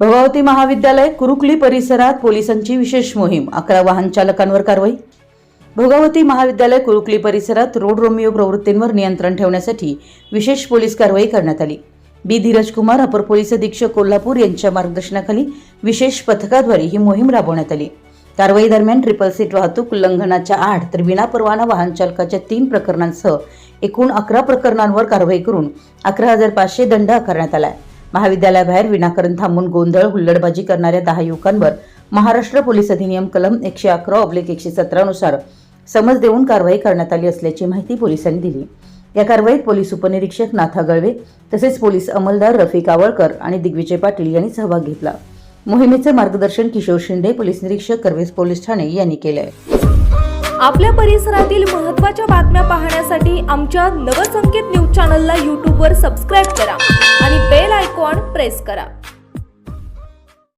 भगवती महाविद्यालय कुरुकली परिसरात पोलिसांची विशेष मोहीम. अकरा वाहन चालकांवर कारवाई. भोगावती महाविद्यालय कुरुकली परिसरात रोड रोमिओ प्रवृत्तींवर नियंत्रण ठेवण्यासाठी विशेष पोलीस कारवाई करण्यात आली. बी. धीरज कुमार अपर पोलीस अधीक्षक कोल्हापूर यांच्या मार्गदर्शनाखाली विशेष पथकाद्वारे ही मोहीम राबवण्यात आली. कारवाई दरम्यान ट्रिपल सीट वाहतूक उल्लंघनाच्या आठ तर विनापरवाना वाहन चालकाच्या तीन प्रकरणांसह एकूण अकरा प्रकरणांवर कारवाई करून अकरा हजार पाचशे दंड आकारण्यात आला आहे. महाविद्यालयाबाहेर विनाकारण थांबून गोंधळ हुल्लडबाजी करणाऱ्या दहा युवकांवर महाराष्ट्र पोलीस अधिनियम कलम एकशे अकरा ऑब्लिक एकशे सतरानुसार समज देऊन कारवाई करण्यात आली असल्याची माहिती पोलिसांनी दिली. या कारवाईत पोलीस उपनिरीक्षक नाथा गळवे तसेच पोलीस अंमलदार रफी कावळकर आणि दिग्विजय पाटील यांनी सहभाग घेतला. मोहिमेचे मार्गदर्शन किशोर शिंदे पोलीस निरीक्षक करवीस पोलीस ठाणे यांनी केले आहे आपल्या परिसरातील महत्त्वाच्या बातम्या पाहण्यासाठी आमच्या नवसंकेत न्यूज चॅनलला यूट्यूबवर सबस्क्राईब करा. प्रेस करा.